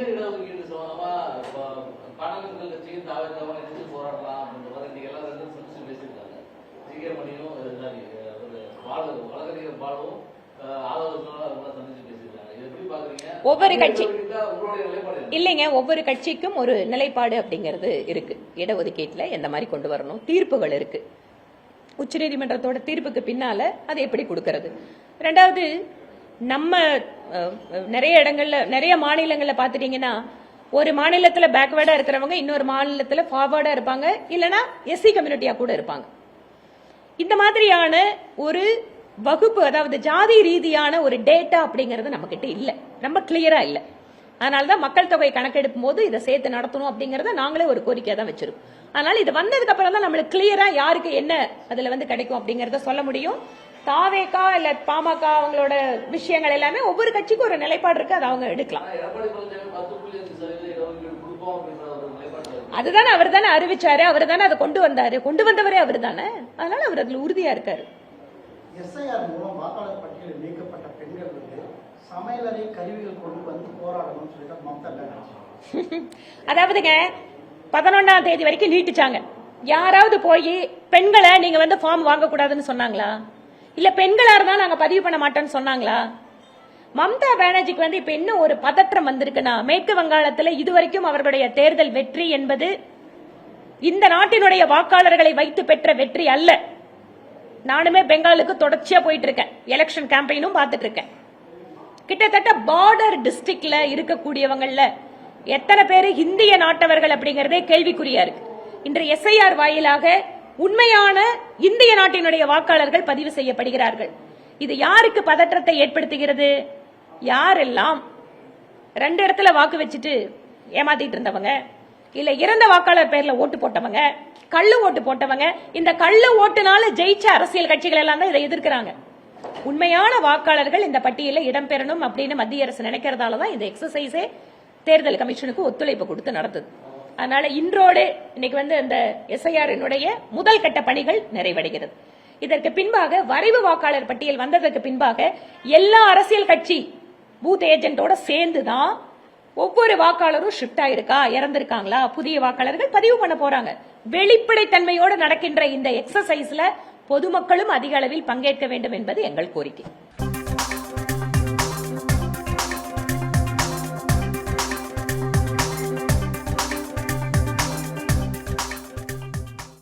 இடஒதுக்கீடு சம்பந்தமா பாடல்கள் கட்சியும் தாவரமாக இணைந்து போராடலாம் அப்படின்ற மாதிரி இன்னைக்கு எல்லாம் ரெண்டு சந்திச்சு பேசியிருக்காங்க. சீக்கிரமணியும் சாரி ஒரு பாலு வழக்கறிஞர் பாக்குறீங்க ஒவ்வொரு கட்சி-? இல்லைங்க ஒவ்வொரு கட்சிக்கும் ஒரு நிலைப்பாடு அப்படிங்கிறது இருக்கு. இடஒதுக்கீட்டுல எந்த மாதிரி கொண்டு வரணும்? தீர்ப்புகள் இருக்கு. உச்சநீதிமன்றத்தோட தீர்ப்புக்கு பின்னால அதை எப்படி கொடுக்கறது? ரெண்டாவது நம்ம நிறைய இடங்கள்ல நிறைய மாநிலங்கள்ல பாத்துட்டீங்கன்னா ஒரு மாநிலத்துல பேக்வேர்டா இருக்கிறவங்க இன்னொரு மாநிலத்துல ஃபார்வேர்டாக இருப்பாங்க. இல்லனா எஸ்சி கம்யூனிட்டியா கூட இருப்பாங்க. இந்த மாதிரியான ஒரு வகுப்பு அதாவது ஜாதி ரீதியான ஒரு டேட்டா அப்படிங்கிறது நம்ம கிட்ட இல்ல. ரொம்ப கிளியரா இல்ல. அதனால தான் மக்கள் தொகை கணக்கெடுக்கும் போது இதை சேர்த்து நடத்தணும் அப்படிங்கறத நாங்களே ஒரு கோரிக்கையாக தான் வச்சிருக்கோம். அதனால இது வந்ததுக்கு அப்புறம் தான் நம்மளுக்கு கிளியரா யாருக்கு என்ன அதுல வந்து கிடைக்கும் அப்படிங்கறத சொல்ல முடியும். தாவேக்கா இல்ல பாமக அவங்களோட விஷயங்கள் எல்லாமே ஒவ்வொரு கட்சிக்கும் ஒரு நிலைப்பாடு இருக்கு அதை அவங்க எடுக்கலாம். அதுதானே அவர் தானே அறிவிச்சாரு அவர் தானே அதை கொண்டு வந்தாரு. கொண்டு வந்தவரே அவர் தானே. அதனால அவர் அதுல உறுதியா இருக்காரு. எஸ்ஐஆர் மூலம் வாக்காளர் பட்டியலில் நீக்கப்பட்ட பெண்கள் வந்து சமையலறை கருவிகள் கொண்டு வந்து போராடணும்னு சொல்லிட்டு மம்தா பானர்ஜி. அதாவதுங்க பதினொன்னாம் தேதி வரைக்கும் நீட்டிச்சாங்க. யாராவது போய் பெண்களை நீங்க வந்து ஃபார்ம் வாங்க கூடாதுன்னு சொன்னாங்களா? இல்ல பெண்களா இருந்தா நாங்க பதிவு பண்ண மாட்டோம்னு சொன்னாங்களா? மம்தா பானர்ஜிக்கு வந்து இப்ப இன்னும் ஒரு பதற்றம் வந்திருக்குன்னா மேற்கு வங்காளத்துல இதுவரைக்கும் அவர்களுடைய தேர்தல் வெற்றி என்பது இந்த நாட்டினுடைய வாக்காளர்களை வைத்து பெற்ற வெற்றி அல்ல. நானுமே பெங்காலுக்கு தொடர்ச்சியா போயிட்டு இருக்கேன் எலெக்ஷன் கேம்பெயினும் பார்த்துட்டு இருக்கேன் கிட்டத்தட்ட பார்டர் டிஸ்ட்ரிக்ட்ல இருக்கக்கூடியவங்கள எத்தனை பேர் இந்திய நாட்டவர்கள் அப்படிங்கறதே கேள்விக்குறியா இருக்கு. இன்று எஸ்ஐஆர் வாயிலாக உண்மையான இந்திய நாட்டினுடைய வாக்காளர்கள் பதிவு செய்யப்படுகிறார்கள். இது யாருக்கு பதற்றத்தை ஏற்படுத்துகிறது? யாரெல்லாம் ரெண்டு இடத்துல வாக்கு வச்சுட்டு ஏமாத்திட்டு இருந்தவங்க இல்ல இறந்த வாக்காளர் பேர்ல ஓட்டு போட்டவங்க கள்ளு ஓட்டு போட்டவங்க இந்த கள்ளு ஓட்டுனால ஜெயிச்ச அரசியல் கட்சிகள் எல்லாம் தான் இதை எதிர்க்கிறாங்க. உண்மையான வாக்காளர்கள் இந்த பட்டியலில் இடம்பெறணும் அப்படின்னு மத்திய அரசு நினைக்கிறதால தான் இந்த எக்ஸசைஸே தேர்தல் கமிஷனுக்கு ஒத்துழைப்பு கொடுத்து நடத்துது அதனால இன்றோடு இன்னைக்கு வந்து அந்த எஸ்ஐஆரினுடைய முதல் கட்ட பணிகள் நிறைவடைகிறது. இதற்கு பின்பாக வரைவு வாக்காளர் பட்டியல் வந்ததற்கு பின்பாக எல்லா அரசியல் கட்சி பூத் ஏஜென்ட்டோட சேர்ந்து தான் ஒவ்வொரு வாக்காளரும் ஷிஃப்ட் ஆயிருக்கா இறந்திருக்காங்களா புதிய வாக்காளர்கள் பதிவு பண்ண போறாங்க. வெளிப்படைத்தன்மையோடு நடக்கின்ற இந்த எக்ஸசைஸ்ல பொதுமக்களும் அதிக அளவில் பங்கேற்க வேண்டும் என்பது எங்கள் கோரிக்கை.